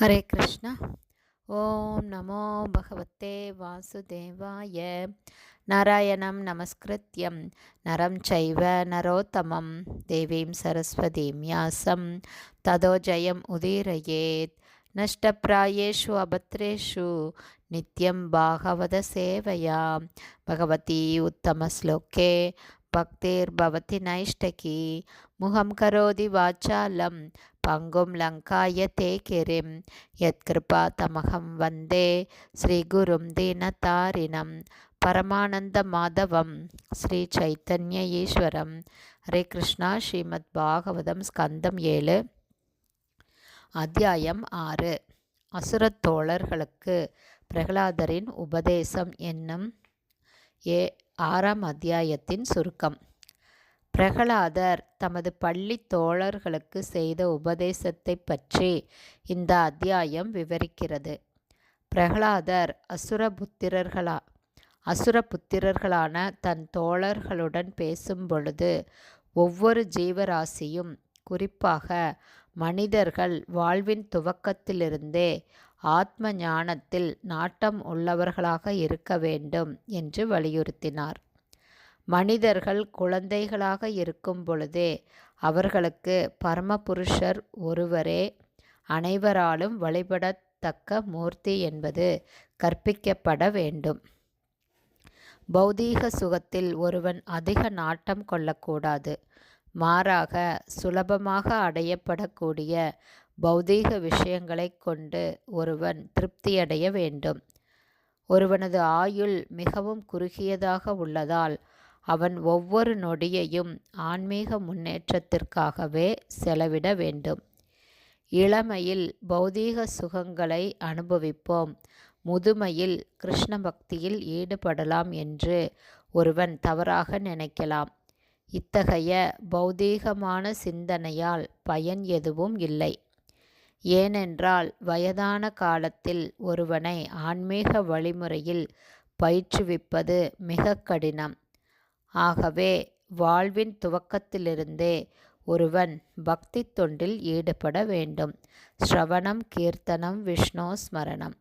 ஹரே கிருஷ்ணா. ஓம் நமோ பகவத்தே வாசுதேவாய. நாராயணம் நமஸ்கிருத்யம். நரம் சைவ நரோத்தமம். தேவீம் சரஸ்வதீம் யாசம். ததோ ஜயம் உதீரயேத். நஷ்டப்பிராயேஷு அபத்ரேஷு. நித்யம் பாகவத சேவையா. பகவதி உத்தம ஸ்லோகே. பக்தேர் பவதி நைஷ்டகி. முகம் கரோதி வாச்சாலம். பங்கும் லங்காய தே கிரிம் யத்கிருபா தமகம் வந்தே. ஸ்ரீகுரும் தீனதாரிணம் பரமானந்த மாதவம். ஸ்ரீ சைத்தன்ய ஈஸ்வரம். ஹரே கிருஷ்ணா. ஸ்ரீமத் பாகவதம் ஸ்கந்தம் ஏழு. அத்தியாயம் ஆறு. அசுரத் தோழர்களுக்கு பிரகலாதரின் உபதேசம் என்னும் ஏ ஆறாம் அத்தியாயத்தின் சுருக்கம். பிரகலாதர் தமது பள்ளி தோழர்களுக்கு செய்த உபதேசத்தை பற்றி இந்த அத்தியாயம் விவரிக்கிறது. பிரகலாதர் அசுரபுத்திரர்களா அசுரபுத்திரர்களான தன் தோழர்களுடன் பேசும் பொழுது ஒவ்வொரு ஜீவராசியும் குறிப்பாக மனிதர்கள் வாழ்வின் துவக்கத்திலிருந்தே ஆத்ம ஞானத்தில் நாட்டம் உள்ளவர்களாக இருக்க வேண்டும் என்று வலியுறுத்தினார். மனிதர்கள் குழந்தைகளாக இருக்கும் பொழுதே அவர்களுக்கு பரமபுருஷர் ஒருவரே. அனைவராலும் வழிபடத்தக்க மூர்த்தி என்பது கற்பிக்கப்பட வேண்டும். பௌதீக சுகத்தில் ஒருவன் அதிக நாட்டம் கொள்ளக்கூடாது. மாறாக சுலபமாக அடையப்படக்கூடிய பௌதீக விஷயங்களை கொண்டு ஒருவன் திருப்தியடைய வேண்டும். ஒருவனது ஆயுள் மிகவும் குறுகியதாக உள்ளதால் அவன் ஒவ்வொரு நொடியையும் ஆன்மீக முன்னேற்றத்திற்காகவே செலவிட வேண்டும். இளமையில் பௌதீக சுகங்களை அனுபவிப்போம். முதுமையில் கிருஷ்ண பக்தியில் ஈடுபடலாம் என்று ஒருவன் தவறாக நினைக்கலாம். இத்தகைய பௌதீகமான சிந்தனையால் பயன் எதுவும் இல்லை. ஏனென்றால் வயதான காலத்தில் ஒருவனை ஆன்மீக வழிமுறையில் பயிற்றுவிப்பது மிக கடினம். ஆகவே வாழ்வின் துவக்கத்திலிருந்தே ஒருவன் பக்தி தொண்டில் ஈடுபட வேண்டும். ஸ்ரவணம் கீர்த்தனம் விஷ்ணு ஸ்மரணம்.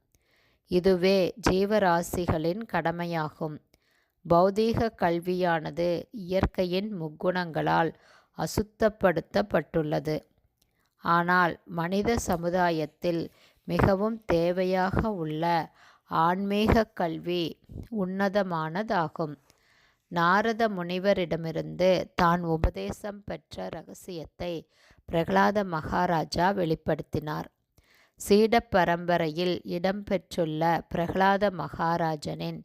இதுவே ஜீவராசிகளின் கடமையாகும். பௌதீக கல்வியானது இயற்கையின் முக்குணங்களால் அசுத்தப்படுத்தப்பட்டுள்ளது. ஆனால் மனித சமுதாயத்தில் மிகவும் தேவையாக உள்ள ஆன்மீக கல்வி உன்னதமானதாகும். நாரத முனிவரிடமிருந்து தான் உபதேசம் பெற்ற ரகசியத்தை பிரகலாத மகாராஜா வெளிப்படுத்தினார். சீட பரம்பரையில் இடம்பெற்றுள்ள பிரகலாத மகாராஜனின்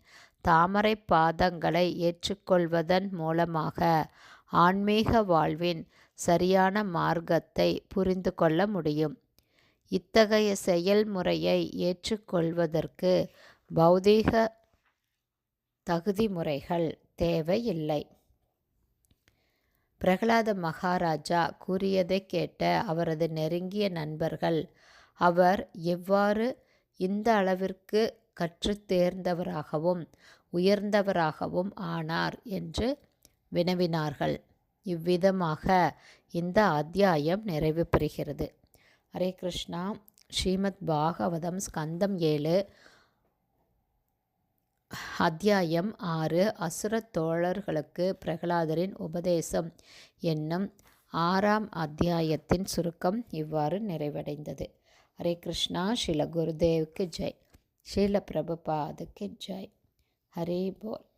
தாமரை பாதங்களை ஏற்றுக்கொள்வதன் மூலமாக ஆன்மீக வாழ்வின் சரியான மார்க்கத்தை புரிந்து கொள்ள முடியும். இத்தகைய செயல்முறையை ஏற்றுக்கொள்வதற்கு பௌதீக தகுதி முறைகள் தேவையில்லை. பிரகலாத மகாராஜா கூறியதை கேட்ட அவரது நெருங்கிய நண்பர்கள் அவர் எவ்வாறு இந்த அளவிற்கு கற்று தேர்ந்தவராகவும் உயர்ந்தவராகவும் ஆனார்? என்று வினவினார்கள். இவ்விதமாக இந்த அத்தியாயம் நிறைவு பெறுகிறது ஹரே கிருஷ்ணா. ஸ்ரீமத் பாகவதம் ஸ்கந்தம் ஏழு அத்தியாயம் ஆறு அசுர தோழர்களுக்கு பிரகலாதரின் உபதேசம் என்னும் ஆறாம் அத்தியாயத்தின் சுருக்கம் இவ்வாறு நிறைவடைந்தது. ஹரே கிருஷ்ணா ஸ்ரீல குருதேவுக்கு ஜெய். ஸ்ரீல பிரபுபாதுக்கு ஜெய். ஹரே போல்.